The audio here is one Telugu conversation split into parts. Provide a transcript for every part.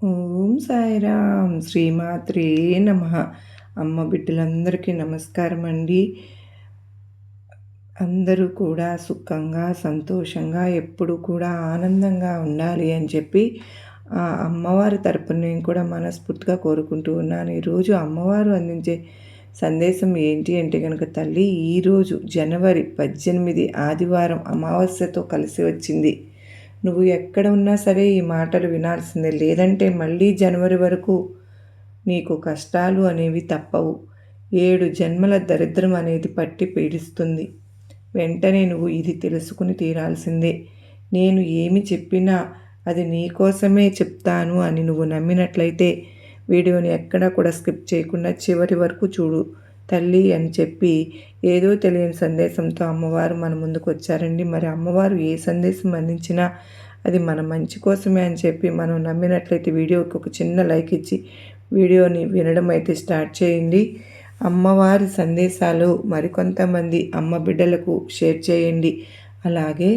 ఓం సాయిరామ్. శ్రీమాత్రే నమ. అమ్మ బిడ్డలందరికీ నమస్కారం అండి అందరూ కూడా సుఖంగా సంతోషంగా ఎప్పుడు కూడా ఆనందంగా ఉండాలి అని చెప్పి ఆ అమ్మవారి తరపున నేను కూడా మనస్ఫూర్తిగా కోరుకుంటూ ఉన్నాను. ఈరోజు అమ్మవారు అందించే సందేశం ఏంటి అంటే కనుక తల్లి ఈరోజు జనవరి పద్దెనిమిది ఆదివారం అమావాస్యతో కలిసి వచ్చింది. నువ్వు ఎక్కడ ఉన్నా సరే ఈ మాటలు వినాల్సిందే. లేదంటే మళ్ళీ జనవరి వరకు నీకు కష్టాలు అనేవి తప్పవు. ఏడు జన్మల దరిద్రం అనేది పట్టి పీడిస్తుంది. వెంటనే నువ్వు ఇది తెలుసుకుని తీరాల్సిందే. నేను ఏమి చెప్పినా అది నీకోసమే చెప్తాను అని నువ్వు నమ్మినట్లయితే వీడియోని ఎక్కడా కూడా స్కిప్ చేయకుండా చివరి వరకు చూడు. తల్లి అని చెప్పి ఏదో తెలియని సందేశంతో అమ్మవారు మన ముందుకు వచ్చారండి. మరి అమ్మవారు ఏ సందేశం అందించినా అది మన మంచి కోసమే అని చెప్పి మనం నమ్మినట్లయితే వీడియోకి ఒక చిన్న లైక్ ఇచ్చి వీడియోని వినడం అయితే స్టార్ట్ చేయండి. అమ్మవారి సందేశాలు మరికొంతమంది అమ్మ బిడ్డలకు షేర్ చేయండి. అలాగే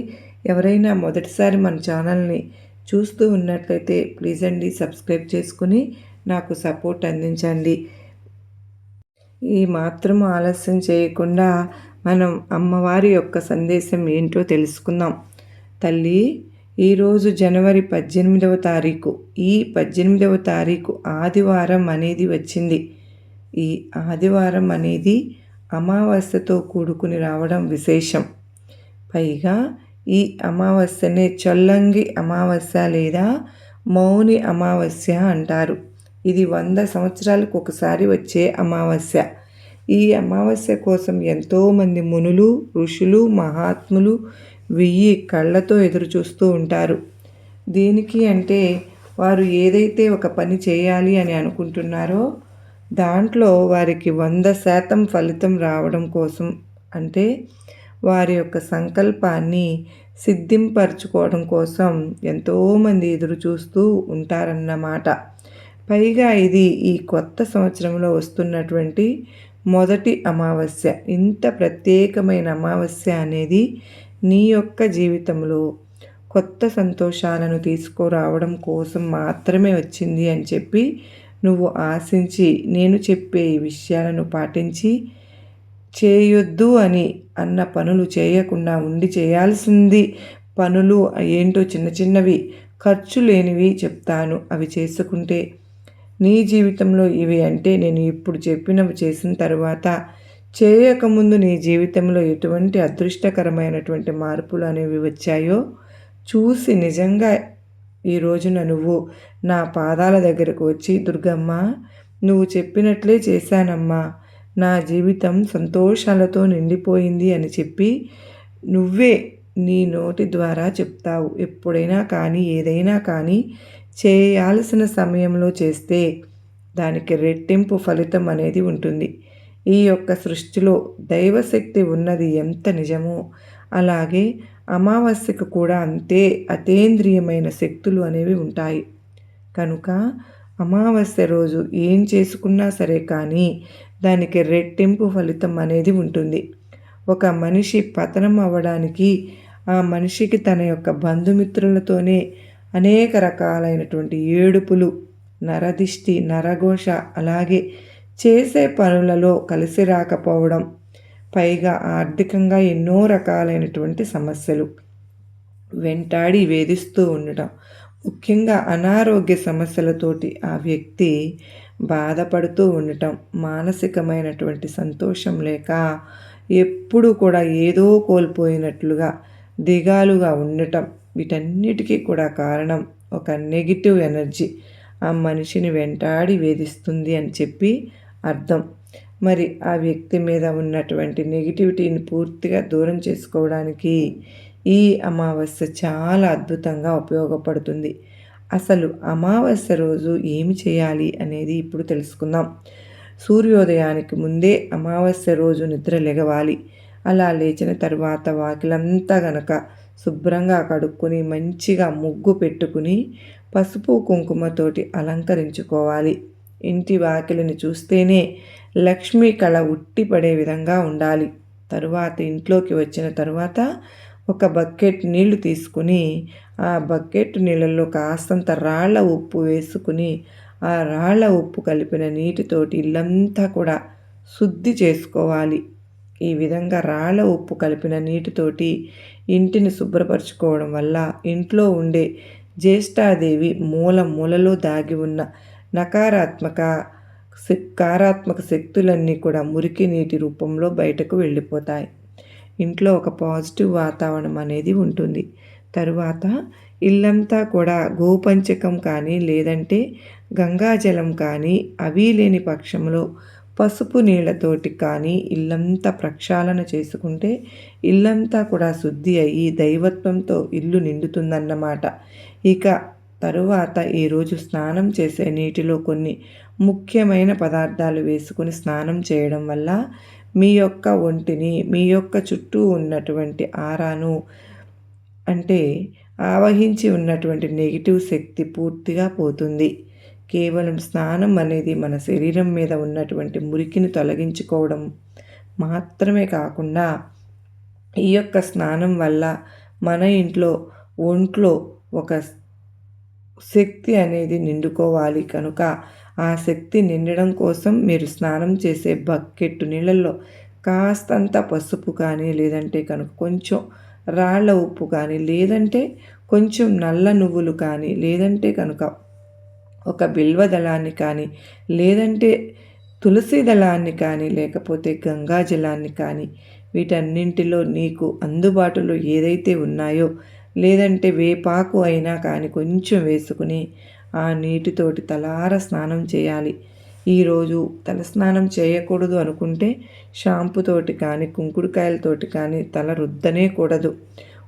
ఎవరైనా మొదటిసారి మన ఛానల్ని చూస్తూ ఉన్నట్లయితే ప్లీజ్ అండి సబ్స్క్రైబ్ చేసుకుని నాకు సపోర్ట్ అందించండి. ఈ మాత్రం ఆలస్యం చేయకుండా మనం అమ్మవారి యొక్క సందేశం ఏంటో తెలుసుకుందాం. తల్లి ఈరోజు జనవరి పద్దెనిమిదవ తారీఖు. ఈ పద్దెనిమిదవ తారీఖు ఆదివారం అనేది వచ్చింది. ఈ ఆదివారం అనేది అమావాస్యతో కూడుకుని రావడం విశేషం. పైగా ఈ అమావాస్యనే చొల్లంగి అమావాస్య లేదా మౌని అమావాస్య అంటారు. ఇది వంద సంవత్సరాలకు ఒకసారి వచ్చే అమావాస్య. ఈ అమావాస్య కోసం ఎంతోమంది మునులు ఋషులు మహాత్ములు వెయ్యి కళ్ళతో ఎదురు చూస్తూ ఉంటారు. దేనికి అంటే వారు ఏదైతే ఒక పని చేయాలి అని అనుకుంటున్నారో దాంట్లో వారికి వంద శాతం ఫలితం రావడం కోసం అంటే వారి యొక్క సంకల్పాన్ని సిద్ధింపరచుకోవడం కోసం ఎంతోమంది ఎదురు చూస్తూ ఉంటారన్నమాట. పైగా ఇది ఈ కొత్త సంవత్సరంలో వస్తున్నటువంటి మొదటి అమావాస్య. ఇంత ప్రత్యేకమైన అమావాస్య అనేది నీ యొక్క జీవితంలో కొత్త సంతోషాలను తీసుకురావడం కోసం మాత్రమే వచ్చింది అని చెప్పి నువ్వు ఆశించి నేను చెప్పే ఈ విషయాలను పాటించి చేయొద్దు అని అన్న పనులు చేయకుండా ఉండి చేయాల్సింది పనులు ఏంటో చిన్న చిన్నవి ఖర్చు లేనివి చెప్తాను. అవి చేసుకుంటే నీ జీవితంలో ఇవి అంటే నేను ఇప్పుడు చెప్పినవి చేసిన తర్వాత చేయకముందు నీ జీవితంలో ఎటువంటి అదృష్టకరమైనటువంటి మార్పులు అనేవి వచ్చాయో చూసి నిజంగా ఈ రోజున నువ్వు నా పాదాల దగ్గరకు వచ్చి దుర్గమ్మ నువ్వు చెప్పినట్లే చేశానమ్మా. నా జీవితం సంతోషాలతో నిండిపోయింది అని చెప్పి నువ్వే నీ నోటి ద్వారా చెప్తావు. ఎప్పుడైనా కానీ ఏదైనా కానీ చేయాల్సిన సమయంలో చేస్తే దానికి రెట్టింపు ఫలితం అనేది ఉంటుంది. ఈ యొక్క సృష్టిలో దైవశక్తి ఉన్నది ఎంత నిజమో అలాగే అమావాస్యకు కూడా అంతే అతేంద్రియమైన శక్తులు అనేవి ఉంటాయి. కనుక అమావాస్య రోజు ఏం చేసుకున్నా సరే కానీ దానికి రెట్టింపు ఫలితం అనేది ఉంటుంది. ఒక మనిషి పతనం అవ్వడానికి ఆ మనిషికి తన యొక్క బంధుమిత్రులతోనే అనేక రకాలైనటువంటి ఏడుపులు నరదిష్టి నరఘోష అలాగే చేసే పనులలో కలిసి రాకపోవడం పైగా ఆర్థికంగా ఎన్నో రకాలైనటువంటి సమస్యలు. వెంటాడి వేధిస్తూ ఉండటం. ముఖ్యంగా అనారోగ్య సమస్యలతోటి ఆ వ్యక్తి బాధపడుతూ ఉండటం మానసికమైనటువంటి సంతోషం లేక ఎప్పుడు కూడా ఏదో కోల్పోయినట్లుగా దిగాలుగా ఉండటం. వీటన్నిటికీ కూడా కారణం ఒక నెగిటివ్ ఎనర్జీ. ఆ మనిషిని వెంటాడి వేధిస్తుంది అని చెప్పి అర్థం. మరి ఆ వ్యక్తి మీద ఉన్నటువంటి నెగిటివిటీని పూర్తిగా దూరం చేసుకోవడానికి ఈ అమావాస్య చాలా అద్భుతంగా ఉపయోగపడుతుంది. అసలు అమావాస్య రోజు ఏమి చేయాలి అనేది ఇప్పుడు తెలుసుకుందాం. సూర్యోదయానికి ముందే అమావాస్య రోజు నిద్ర లెగవాలి అలా లేచిన తర్వాత వాకిలంతా గనక శుభ్రంగా కడుక్కొని మంచిగా ముగ్గు పెట్టుకుని పసుపు కుంకుమతోటి అలంకరించుకోవాలి. ఇంటి వాకిలిని చూస్తేనే లక్ష్మీ కళ ఉట్టిపడే విధంగా ఉండాలి. తరువాత ఇంట్లోకి వచ్చిన తరువాత ఒక బకెట్ నీళ్ళు తీసుకుని ఆ బకెట్ నీళ్ళల్లో కాస్తంత రాళ్ళ ఉప్పు వేసుకుని ఆ రాళ్ళ ఉప్పు కలిపిన నీటితోటి ఇల్లంతా కూడా శుద్ధి చేసుకోవాలి. ఈ విధంగా రాళ్ళ ఉప్పు కలిపిన నీటితోటి ఇంటిని శుభ్రపరచుకోవడం వల్ల ఇంట్లో ఉండే జ్యేష్ఠాదేవి మూల మూలలో దాగి ఉన్న నకారాత్మక కారాత్మక శక్తులన్నీ కూడా మురికి నీటి రూపంలో బయటకు వెళ్ళిపోతాయి. ఇంట్లో ఒక పాజిటివ్ వాతావరణం అనేది ఉంటుంది. తరువాత ఇల్లంతా కూడా గోపంచకం కానీ లేదంటే గంగాజలం కానీ అవి లేని పక్షంలో పసుపు నీళ్ళతోటి కానీ ఇల్లంతా ప్రక్షాళన చేసుకుంటే ఇల్లంతా కూడా శుద్ధి అయ్యి దైవత్వంతో ఇల్లు నిండుతుందన్నమాట. ఇక తరువాత ఈరోజు స్నానం చేసే నీటిలో కొన్ని ముఖ్యమైన పదార్థాలు వేసుకొని స్నానం చేయడం వల్ల మీ యొక్క ఒంటిని మీ యొక్క చుట్టూ ఉన్నటువంటి ఆరాను అంటే ఆవహించి ఉన్నటువంటి నెగిటివ్ శక్తి పూర్తిగా పోతుంది. కేవలం స్నానం అనేది మన శరీరం మీద ఉన్నటువంటి మురికిని తొలగించుకోవడం మాత్రమే కాకుండా ఈ యొక్క స్నానం వల్ల మన ఇంట్లో ఒంట్లో ఒక శక్తి అనేది నిండుకోవాలి. కనుక ఆ శక్తి నిండడం కోసం మీరు స్నానం చేసే బకెట్టు నీళ్ళల్లో కాస్తంత పసుపు కానీ లేదంటే కనుక కొంచెం రాళ్ళ ఉప్పు కానీ లేదంటే కొంచెం నల్ల నువ్వులు కానీ లేదంటే కనుక ఒక బిల్వ దళాన్ని కానీ లేదంటే తులసి దళాన్ని కానీ లేకపోతే గంగా జలాన్ని కానీ వీటన్నింటిలో నీకు అందుబాటులో ఏదైతే ఉన్నాయో లేదంటే వేపాకు అయినా కానీ కొంచెం వేసుకుని ఆ నీటితోటి తలార స్నానం చేయాలి. ఈరోజు తల స్నానం చేయకూడదు అనుకుంటే షాంపుతోటి కానీ కుంకుడుకాయలతోటి కానీ తల రుద్దనే కూడదు.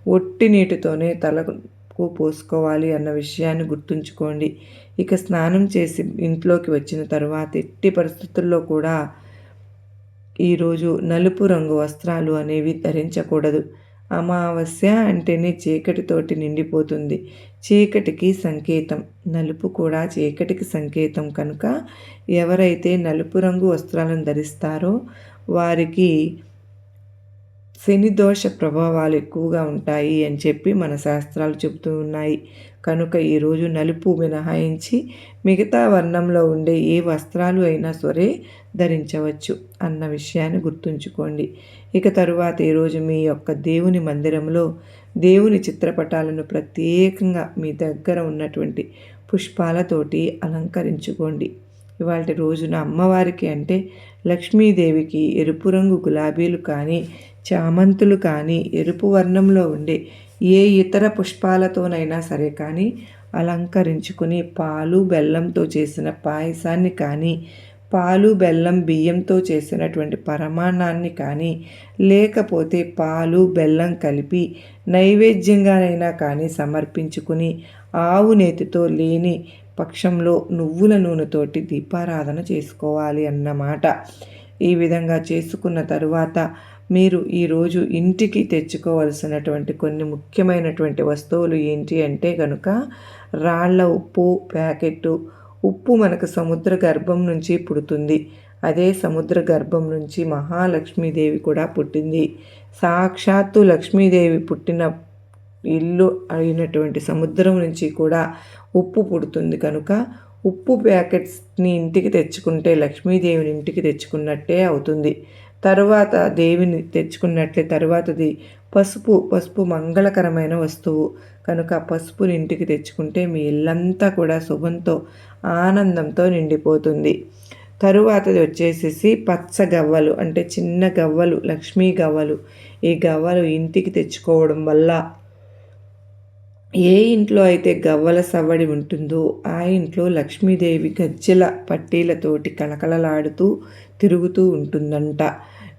ఒట్టి నీటితోనే తలకు పోసుకోవాలి అన్న విషయాన్ని గుర్తుంచుకోండి. ఇక స్నానం చేసి ఇంట్లోకి వచ్చిన తర్వాత ఎట్టి పరిస్థితుల్లో కూడా ఈరోజు నలుపు రంగు వస్త్రాలు అనేవి ధరించకూడదు. అమావాస్య అంటేనే చీకటితోటి నిండిపోతుంది. చీకటికి సంకేతం. నలుపు కూడా చీకటికి సంకేతం కనుక ఎవరైతే నలుపు రంగు వస్త్రాలను ధరిస్తారో వారికి శని దోష ప్రభావాలు ఎక్కువగా ఉంటాయి అని చెప్పి మన శాస్త్రాలు చెబుతూ ఉన్నాయి. కనుక ఈరోజు నలుపు మినహాయించి మిగతా వర్ణంలో ఉండే ఏ వస్త్రాలు అయినా సరే ధరించవచ్చు అన్న విషయాన్ని గుర్తుంచుకోండి. ఇక తరువాత ఈరోజు మీ యొక్క దేవుని మందిరంలో దేవుని చిత్రపటాలను ప్రత్యేకంగా మీ దగ్గర ఉన్నటువంటి పుష్పాలతోటి అలంకరించుకోండి. ఇవాళ రోజున అమ్మవారికి అంటే లక్ష్మీదేవికి ఎరుపు రంగు గులాబీలు కానీ చామంతులు కానీ ఎరుపు వర్ణంలో ఉండే ఏ ఇతర పుష్పాలతోనైనా సరే కానీ అలంకరించుకుని పాలు బెల్లంతో చేసిన పాయసాన్ని కానీ పాలు బెల్లం బియ్యంతో చేసినటువంటి పరమాన్నాన్ని కానీ లేకపోతే పాలు బెల్లం కలిపి నైవేద్యంగానైనా కానీ సమర్పించుకుని ఆవు నేతితో లేని పక్షంలో నువ్వుల నూనెతోటి దీపారాధన చేసుకోవాలి అన్నమాట. ఈ విధంగా చేసుకున్న తరువాత మీరు ఈరోజు ఇంటికి తెచ్చుకోవలసినటువంటి కొన్ని ముఖ్యమైనటువంటి వస్తువులు ఏంటి అంటే కనుక రాళ్ళ ఉప్పు ప్యాకెట్టు. ఉప్పు మనకు సముద్ర గర్భం నుంచి పుడుతుంది. అదే సముద్ర గర్భం నుంచి మహాలక్ష్మీదేవి కూడా పుట్టింది. సాక్షాత్తు లక్ష్మీదేవి పుట్టిన ఇల్లు అయినటువంటి సముద్రం నుంచి కూడా ఉప్పు పుడుతుంది కనుక ఉప్పు ప్యాకెట్స్ని ఇంటికి తెచ్చుకుంటే లక్ష్మీదేవిని ఇంటికి తెచ్చుకున్నట్టే అవుతుంది. తరువాత దేవిని తెచ్చుకున్నట్లే తరువాతది పసుపు పసుపు మంగళకరమైన వస్తువు. కనుక పసుపుని ఇంటికి తెచ్చుకుంటే మీ ఇల్లంతా కూడా శుభంతో ఆనందంతో నిండిపోతుంది. తరువాతది వచ్చేసేసి పచ్చ గవ్వలు అంటే చిన్న గవ్వలు లక్ష్మీ గవ్వలు. ఈ గవ్వలు ఇంటికి తెచ్చుకోవడం వల్ల ఏ ఇంట్లో అయితే గవ్వల సవ్వడి ఉంటుందో ఆ ఇంట్లో లక్ష్మీదేవి గజ్జెల పట్టీలతోటి కలకలలాడుతూ తిరుగుతూ ఉంటుందంట.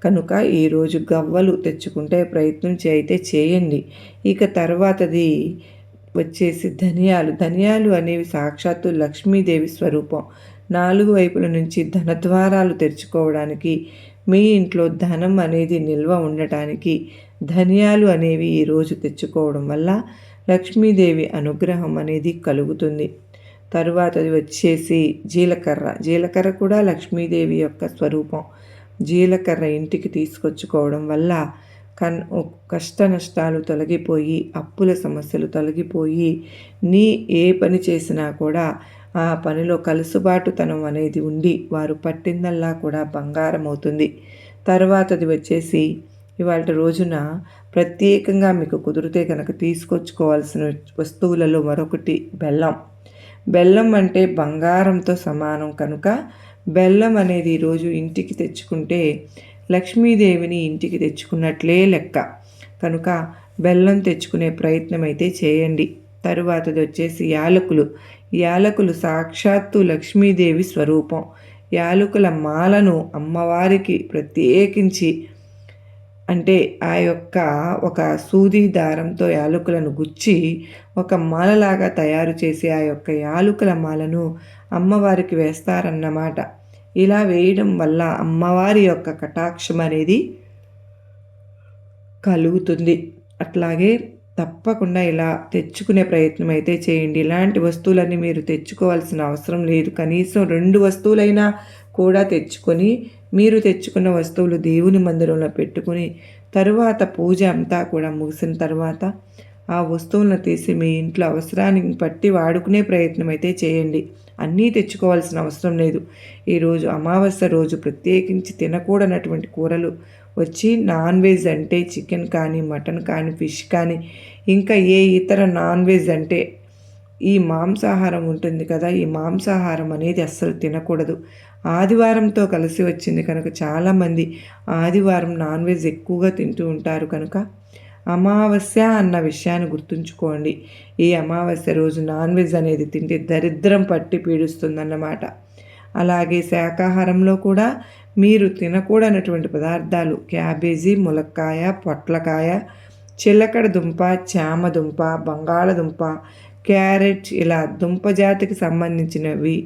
కనుక ఈరోజు గవ్వలు తెచ్చుకుంటే ప్రయత్నం అయితే చేయండి. ఇక తర్వాతది వచ్చేసి ధనియాలు. ధనియాలు అనేవి సాక్షాత్తు లక్ష్మీదేవి స్వరూపం. నాలుగు వైపుల నుంచి ధనద్వారాలు తెరుచుకోవడానికి మీ ఇంట్లో ధనం అనేది నిల్వ ఉండటానికి ధనియాలు అనేవి ఈరోజు తెచ్చుకోవడం వల్ల లక్ష్మీదేవి అనుగ్రహం అనేది కలుగుతుంది. తరువాతది వచ్చేసి జీలకర్ర. జీలకర్ర కూడా లక్ష్మీదేవి యొక్క స్వరూపం. జీలకర్ర ఇంటికి తీసుకొచ్చుకోవడం వల్ల కన్ కష్ట నష్టాలు తొలగిపోయి అప్పుల సమస్యలు తొలగిపోయి నీ ఏ పని చేసినా కూడా ఆ పనిలో కలుసుబాటుతనం అనేది ఉండి వారు పట్టిందల్లా కూడా బంగారం అవుతుంది తర్వాతది వచ్చేసి ఇవాళ రోజున ప్రత్యేకంగా మీకు కుదిరితే కనుక తీసుకొచ్చుకోవాల్సిన వస్తువులలో మరొకటి బెల్లం. బెల్లం అంటే బంగారంతో సమానం కనుక బెల్లం అనేది ఈరోజు ఇంటికి తెచ్చుకుంటే లక్ష్మీదేవిని ఇంటికి తెచ్చుకున్నట్లే లెక్క. కనుక బెల్లం తెచ్చుకునే ప్రయత్నం అయితే చేయండి. తరువాతది వచ్చేసి యాలకులు. యాలకులు సాక్షాత్తు లక్ష్మీదేవి స్వరూపం. యాలకుల మాలను అమ్మవారికి ప్రత్యేకించి అంటే ఆ యొక్క ఒక సూది దారంతో యాలకులను గుచ్చి ఒక మాలలాగా తయారు చేసి ఆ యొక్క యాలుకల మాలను అమ్మవారికి వేస్తారన్నమాట. ఇలా వేయడం వల్ల అమ్మవారి యొక్క కటాక్షం అనేది కలుగుతుంది. అట్లాగే తప్పకుండా ఇలా తెచ్చుకునే ప్రయత్నం అయితే చేయండి. ఇలాంటి వస్తువులన్నీ మీరు తెచ్చుకోవాల్సిన అవసరం లేదు. కనీసం రెండు వస్తువులైనా కూడా తెచ్చుకొని మీరు తెచ్చుకున్న వస్తువులు దేవుని మందిరంలో పెట్టుకుని తరువాత పూజ అంతా కూడా ముగిసిన తర్వాత ఆ వస్తువులను తీసి మీ ఇంట్లో అవసరానికి పట్టి వాడుకునే ప్రయత్నం అయితే చేయండి. అన్నీ తెచ్చుకోవాల్సిన అవసరం లేదు. ఈరోజు అమావాస్య రోజు ప్రత్యేకించి తినకూడనటువంటి కూరలు వచ్చి నాన్ వెజ్ అంటే చికెన్ కానీ మటన్ కానీ ఫిష్ కానీ ఇంకా ఏ ఇతర నాన్ వెజ్ అంటే ఈ మాంసాహారం ఉంటుంది కదా ఈ మాంసాహారం అనేది అస్సలు తినకూడదు. ఆదివారంతో కలిసి వచ్చింది కనుక చాలామంది ఆదివారం నాన్ వెజ్ ఎక్కువగా తింటూ ఉంటారు కనుక అమావాస్య అన్న విషయాన్ని గుర్తుంచుకోండి. ఈ అమావాస్య రోజు నాన్ వెజ్ అనేది తింటే దరిద్రం పట్టి పీడిస్తుందన్నమాట. అలాగే శాకాహారంలో కూడా మీరు తినకూడనటువంటి పదార్థాలు క్యాబేజీ ములక్కాయ పొట్లకాయ చిలకడ దుంప చామ దుంప బంగాళదుంప క్యారెట్ ఇలా దుంప జాతికి సంబంధించినవి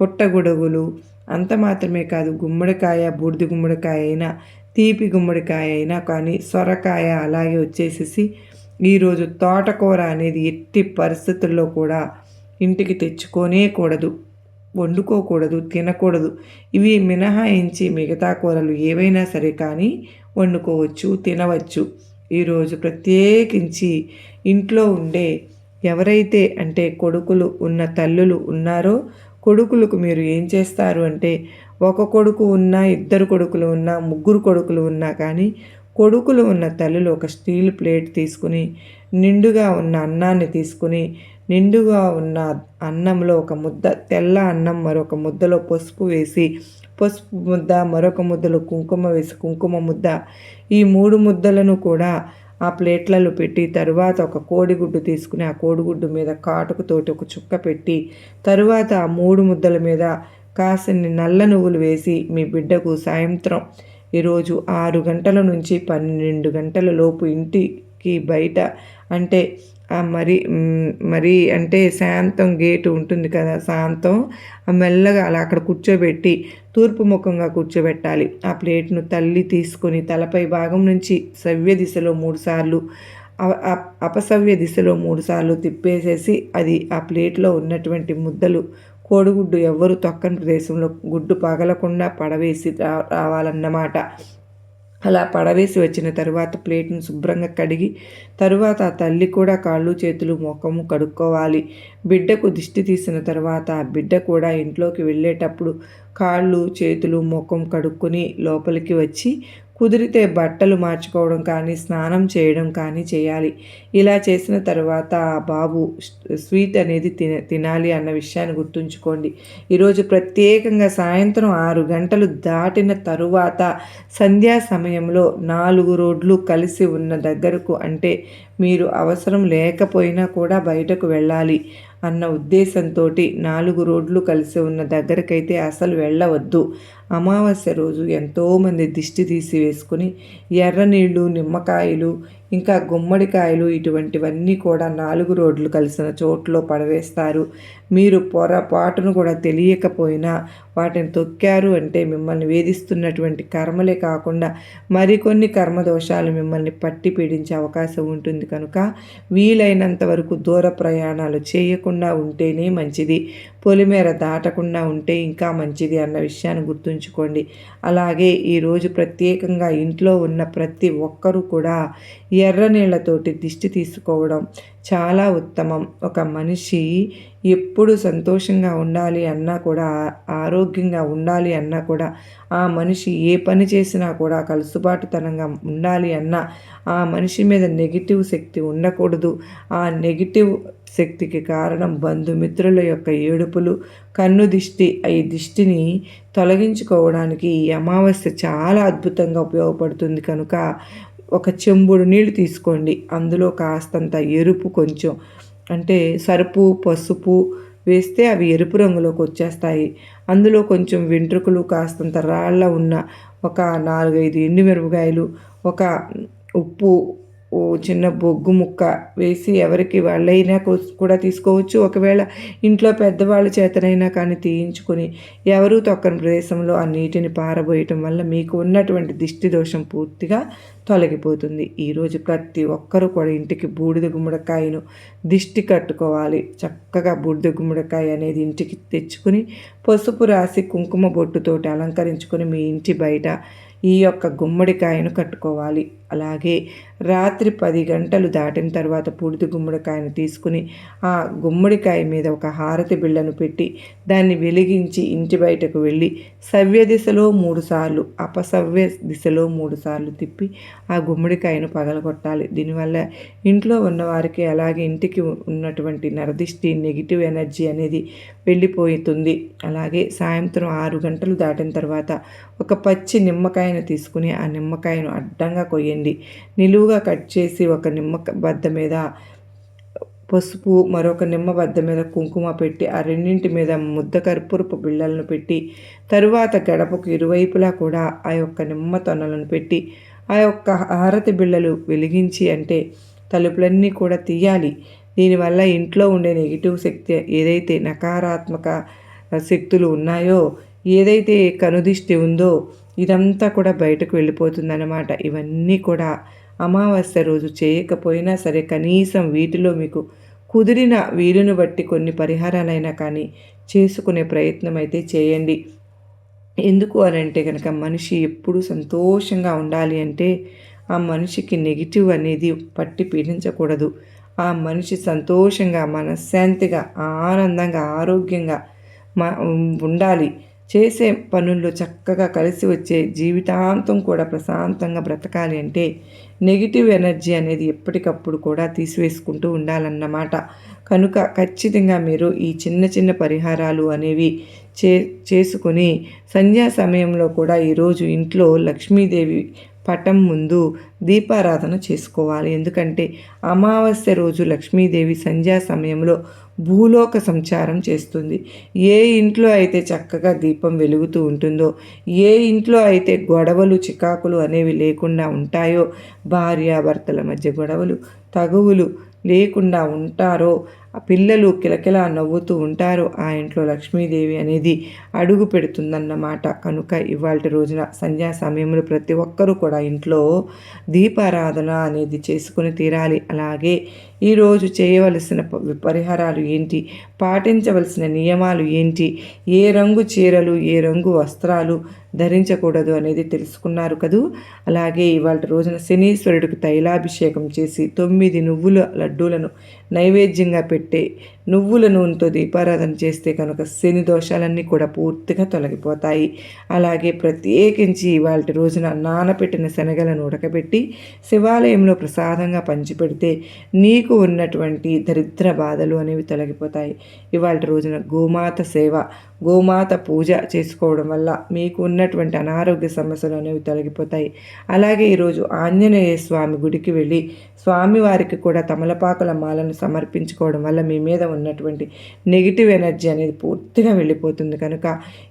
పుట్టగొడుగులు అంత మాత్రమే కాదు గుమ్మడికాయ బూడిద గుమ్మడికాయ అయినా తీపి గుమ్మడికాయ అయినా కానీ సొరకాయ అలాగే వచ్చేసేసి ఈరోజు తోటకూర అనేది ఎట్టి పరిస్థితుల్లో కూడా ఇంటికి తెచ్చుకోనే కూడదు వండుకోకూడదు తినకూడదు. ఇవి మినహాయించి మిగతా కూరలు ఏవైనా సరే కానీ వండుకోవచ్చు తినవచ్చు. ఈరోజు ప్రత్యేకించి ఇంట్లో ఉండే ఎవరైతే అంటే కొడుకులు ఉన్న తల్లులు ఉన్నారో కొడుకులకు మీరు ఏం చేస్తారు అంటే ఒక కొడుకు ఉన్నా ఇద్దరు కొడుకులు ఉన్నా ముగ్గురు కొడుకులు ఉన్నా కానీ కొడుకులు ఉన్న తల్లులు ఒక స్టీల్ ప్లేట్ తీసుకుని నిండుగా ఉన్న అన్నాన్ని తీసుకుని నిండుగా ఉన్న అన్నంలో ఒక ముద్ద తెల్ల అన్నం మరొక ముద్దలో పసుపు వేసి పసుపు ముద్ద మరొక ముద్దలో కుంకుమ వేసి కుంకుమ ముద్ద. ఈ మూడు ముద్దలను కూడా ఆ ప్లేట్లలో పెట్టి తరువాత ఒక కోడిగుడ్డు తీసుకుని ఆ కోడిగుడ్డు మీద కాటుకుతోటి ఒక చుక్క పెట్టి తరువాత ఆ మూడు ముద్దల మీద కాసిన్ని నల్ల నువ్వులు వేసి మీ బిడ్డకు సాయంత్రం ఈరోజు ఆరు గంటల నుంచి పన్నెండు గంటల లోపు ఇంటికి బయట అంటే మరి మరి అంటే శాంతం గేటు ఉంటుంది కదా శాంతం మెల్లగా అలా అక్కడ కూర్చోబెట్టి తూర్పు ముఖంగా కూర్చోబెట్టాలి. ఆ ప్లేట్ను తల్లి తీసుకొని తలపై భాగం నుంచి సవ్య దిశలో మూడుసార్లు అపసవ్య దిశలో మూడుసార్లు తిప్పేసేసి అది ఆ ప్లేట్లో ఉన్నటువంటి ముద్దలు కోడిగుడ్డు ఎవ్వరు తొక్కని ప్రదేశంలో గుడ్డు పగలకుండా పడవేసి రా రావాలన్నమాట. అలా పడవేసి వచ్చిన తర్వాత ప్లేట్ను శుభ్రంగా కడిగి తరువాత ఆ తల్లి కూడా కాళ్ళు చేతులు ముఖము కడుక్కోవాలి. బిడ్డకు దిష్టి తీసిన తర్వాత ఆ బిడ్డ కూడా ఇంట్లోకి వెళ్ళేటప్పుడు కాళ్ళు చేతులు ముఖం కడుక్కొని లోపలికి వచ్చి కుదిరితే బట్టలు మార్చుకోవడం కానీ స్నానం చేయడం కానీ చేయాలి. ఇలా చేసిన తర్వాత ఆ బాబు స్వీట్ అనేది తిన తినాలి అన్న విషయాన్ని గుర్తుంచుకోండి. ఈరోజు ప్రత్యేకంగా సాయంత్రం ఆరు గంటలు దాటిన తరువాత సంధ్యా సమయంలో నాలుగు రోడ్లు కలిసి ఉన్న దగ్గరకు అంటే మీరు అవసరం లేకపోయినా కూడా బయటకు వెళ్ళాలి అన్న ఉద్దేశంతో నాలుగు రోడ్లు కలిసి ఉన్న దగ్గరకైతే అసలు వెళ్ళవద్దు. అమావాస్య రోజు ఎంతోమంది దిష్టి తీసి వేసుకుని ఎర్ర నీళ్ళు నిమ్మకాయలు ఇంకా గుమ్మడికాయలు ఇటువంటివన్నీ కూడా నాలుగు రోడ్లు కలిసిన చోట్లో పడవేస్తారు. మీరు పొరపాటును కూడా తెలియకపోయినా వాటిని తొక్కారు అంటే మిమ్మల్ని వేధిస్తున్నటువంటి కర్మలే కాకుండా మరికొన్ని కర్మదోషాలు మిమ్మల్ని పట్టి పీడించే అవకాశం ఉంటుంది కనుక వీలైనంత వరకు దూర ప్రయాణాలు చేయకుండా ఉంటేనే మంచిది. పొలిమేర దాటకుండా ఉంటే ఇంకా మంచిది అన్న విషయాన్ని గుర్తుంచుకోండి. అలాగే ఈరోజు ప్రత్యేకంగా ఇంట్లో ఉన్న ప్రతి ఒక్కరూ కూడా ఎర్ర నీళ్ళతోటి దిష్టి తీసుకోవడం చాలా ఉత్తమం. ఒక మనిషి ఎప్పుడు సంతోషంగా ఉండాలి అన్నా కూడా ఆరోగ్యంగా ఉండాలి అన్నా కూడా ఆ మనిషి ఏ పని చేసినా కూడా కలుసుబాటుతనంగా ఉండాలి అన్నా ఆ మనిషి మీద నెగిటివ్ శక్తి ఉండకూడదు. ఆ నెగిటివ్ శక్తికి కారణం బంధుమిత్రుల యొక్క ఏడుపులు కన్ను దిష్టి. ఈ దిష్టిని తొలగించుకోవడానికి ఈ అమావాస్య చాలా అద్భుతంగా ఉపయోగపడుతుంది. కనుక ఒక చెంబుడు నీళ్ళు తీసుకోండి. అందులో కాస్తంత ఎరుపు కొంచెం అంటే సరుపు పసుపు వేస్తే అవి ఎరుపు రంగులోకి వచ్చేస్తాయి. అందులో కొంచెం వెంట్రుకలు కాస్తంత రాళ్ళ ఉన్న ఒక నాలుగైదు ఎండుమిరపకాయలు ఒక ఉప్పు ఓ చిన్న బొగ్గు ముక్క వేసి ఎవరికి వాళ్ళైనా కూడా తీసుకోవచ్చు. ఒకవేళ ఇంట్లో పెద్దవాళ్ళ చేతనైనా కానీ తీయించుకొని ఎవరూ తొక్కని ప్రదేశంలో ఆ నీటిని పారబోయటం వల్ల మీకు ఉన్నటువంటి దిష్టి దోషం పూర్తిగా తొలగిపోతుంది. ఈరోజు ప్రతి ఒక్కరూ కూడా ఇంటికి బూడిద గుమ్మడికాయను దిష్టి కట్టుకోవాలి. చక్కగా బూడిద గుమ్మడికాయ అనేది ఇంటికి తెచ్చుకుని పసుపు రాసి కుంకుమ బొట్టుతోటి అలంకరించుకొని మీ ఇంటి బయట ఈ యొక్క గుమ్మడికాయను కట్టుకోవాలి. అలాగే రాత్రి పది గంటలు దాటిన తర్వాత పూడితి గుమ్మడికాయను తీసుకుని ఆ గుమ్మడికాయ మీద ఒక హారతి బిళ్ళను పెట్టి దాన్ని వెలిగించి ఇంటి బయటకు వెళ్ళి సవ్య దిశలో మూడుసార్లు అపసవ్య దిశలో మూడుసార్లు తిప్పి ఆ గుమ్మడికాయను పగలగొట్టాలి. దీనివల్ల ఇంట్లో ఉన్నవారికి అలాగే ఇంటికి ఉన్నటువంటి నరదిష్టి నెగిటివ్ ఎనర్జీ అనేది వెళ్ళిపోతుంది. అలాగే సాయంత్రం ఆరు గంటలు దాటిన తర్వాత ఒక పచ్చి నిమ్మకాయను తీసుకుని ఆ నిమ్మకాయను అడ్డంగా కొయ్యండి నిలువుగా కట్ చేసి ఒక నిమ్మ బద్ద మీద పసుపు మరొక నిమ్మ బద్ద మీద కుంకుమ పెట్టి ఆ రెండింటి మీద ముద్ద కర్పూరపు బిళ్ళలను పెట్టి తరువాత గడపకు ఇరువైపులా కూడా ఆ యొక్క నిమ్మ తొనలను పెట్టి ఆ యొక్క హారతి బిళ్ళలు వెలిగించి అంటే తలుపులన్నీ కూడా తీయాలి. దీనివల్ల ఇంట్లో ఉండే నెగిటివ్ శక్తి ఏదైతే నకారాత్మక శక్తులు ఉన్నాయో ఏదైతే కనుదిష్టి ఉందో ఇదంతా కూడా బయటకు వెళ్ళిపోతుందన్నమాట. ఇవన్నీ కూడా అమావాస్య రోజు చేయకపోయినా సరే కనీసం వీటిలో మీకు కుదిరిన వీలును బట్టి కొన్ని పరిహారాలైనా కానీ చేసుకునే ప్రయత్నం అయితే చేయండి. ఎందుకు అని అంటే కనుక మనిషి ఎప్పుడు సంతోషంగా ఉండాలి అంటే ఆ మనిషికి నెగిటివ్ అనేది పట్టి పీడించకూడదు. ఆ మనిషి సంతోషంగా మనశ్శాంతిగా ఆనందంగా ఆరోగ్యంగా ఉండాలి. చేసే పనుల్లో చక్కగా కలిసి వచ్చే జీవితాంతం కూడా ప్రశాంతంగా బ్రతకాలి అంటే నెగిటివ్ ఎనర్జీ అనేది ఎప్పటికప్పుడు కూడా తీసివేసుకుంటూ ఉండాలన్నమాట. కనుక ఖచ్చితంగా మీరు ఈ చిన్న చిన్న పరిహారాలు అనేవి చే చేసుకొని సంధ్యా సమయంలో కూడా ఈరోజు ఇంట్లో లక్ష్మీదేవి పటం ముందు దీపారాధన చేసుకోవాలి. ఎందుకంటే అమావాస్య రోజు లక్ష్మీదేవి సంధ్యా సమయంలో భూలోక సంచారం చేస్తుంది. ఏ ఇంట్లో అయితే చక్కగా దీపం వెలుగుతూ ఉంటుందో ఏ ఇంట్లో అయితే గొడవలు చికాకులు అనేవి లేకుండా ఉంటాయో భార్యాభర్తల మధ్య గొడవలు తగువులు లేకుండా ఉంటారో ఆ పిల్లలు కిలకిలా నవ్వుతూ ఉంటారు. ఆ ఇంట్లో లక్ష్మీదేవి అనేది అడుగు పెడుతుందన్నమాట. కనుక ఇవాళ రోజున సంధ్యా సమయంలో ప్రతి ఒక్కరూ కూడా ఇంట్లో దీపారాధన అనేది చేసుకుని తీరాలి. అలాగే ఈరోజు చేయవలసిన పరిహారాలు ఏంటి? పాటించవలసిన నియమాలు ఏంటి? ఏ రంగు చీరలు ఏ రంగు వస్త్రాలు ధరించకూడదు అనేది తెలుసుకున్నారు కదూ? అలాగే ఇవాళ రోజున శనీశ్వరుడికి తైలాభిషేకం చేసి తొమ్మిది నువ్వుల లడ్డూలను నైవేద్యంగా పెట్టి పెట్టే నువ్వుల నూనెతో దీపారాధన చేస్తే కనుక శని దోషాలన్నీ కూడా పూర్తిగా తొలగిపోతాయి. అలాగే ప్రత్యేకించి ఇవాళ రోజున నానపెట్టిన శనగలను ఉడకబెట్టి శివాలయంలో ప్రసాదంగా పంచిపెడితే నీకు ఉన్నటువంటి దరిద్ర బాధలు అనేవి తొలగిపోతాయి. ఇవాళ రోజున గోమాత సేవ గోమాత పూజ చేసుకోవడం వల్ల మీకు ఉన్నటువంటి అనారోగ్య సమస్యలు అనేవి తొలగిపోతాయి. అలాగే ఈరోజు ఆంజనేయ స్వామి గుడికి వెళ్ళి స్వామివారికి కూడా తమలపాకుల మాలను సమర్పించుకోవడం వల్ల మీ మీద ఉన్నటువంటి నెగిటివ్ ఎనర్జీ అనేది పూర్తిగా వెళ్ళిపోతుంది. కనుక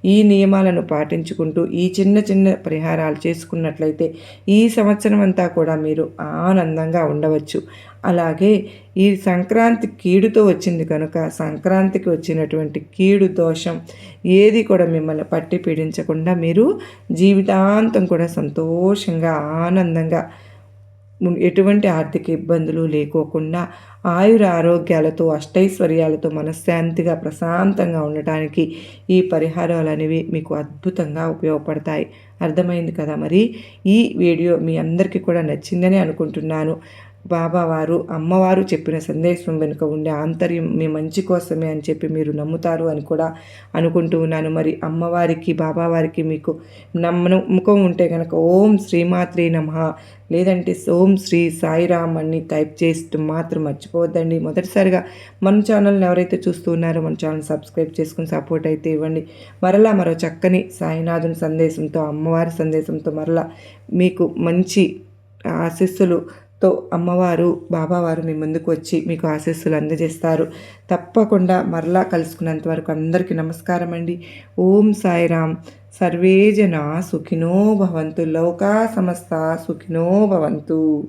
ఈ నియమాలను పాటించుకుంటూ ఈ చిన్న చిన్న పరిహారాలు చేసుకున్నట్లయితే ఈ సంవత్సరం అంతా కూడా మీరు ఆనందంగా ఉండవచ్చు. అలాగే ఈ సంక్రాంతి కీడుతో వచ్చింది కనుక సంక్రాంతికి వచ్చినటువంటి కీడు దోషం ఏది కూడా మిమ్మల్ని పట్టి పీడించకుండా మీరు జీవితాంతం కూడా సంతోషంగా ఆనందంగా ఎటువంటి ఆర్థిక ఇబ్బందులు లేకోకుండా ఆయుర ఆరోగ్యాలతో అష్టైశ్వర్యాలతో మనశ్శాంతిగా ప్రశాంతంగా ఉండటానికి ఈ పరిహారాలు అనేవి మీకు అద్భుతంగా ఉపయోగపడతాయి. అర్థమైంది కదా మరి? ఈ వీడియో మీ అందరికీ కూడా నచ్చిందని అనుకుంటున్నాను. బాబావారు అమ్మవారు చెప్పిన సందేశం వెనుక ఉండే ఆంతర్యం మీ మంచి కోసమే అని చెప్పి మీరు నమ్ముతారు అని కూడా అనుకుంటూ ఉన్నాను. మరి అమ్మవారికి బాబావారికి మీకు నమ్మకం ఉంటే కనుక ఓం శ్రీమాత్రి నమ. లేదంటే ఓం శ్రీ సాయిరామ్ అని టైప్ చేస్తూ మాత్రం మర్చిపోవద్దండి. మొదటిసారిగా మన ఛానల్ని ఎవరైతే చూస్తూ ఉన్నారో మన ఛానల్ సబ్స్క్రైబ్ చేసుకుని సపోర్ట్ అయితే ఇవ్వండి. మరలా మరో చక్కని సాయినాథుని సందేశంతో అమ్మవారి సందేశంతో మరలా మీకు మంచి ఆశీస్సులు తో అమ్మవారు బాబావారు మీ ముందుకు వచ్చి మీకు ఆశీస్సులు అందజేస్తారు. తప్పకుండా మరలా కలుసుకున్నంత వరకు అందరికీ నమస్కారం అండి. ఓం సాయిరామ్. సర్వే జన సుఖినో భవంతు. లోకా సమస్త సుఖినో భవంతు.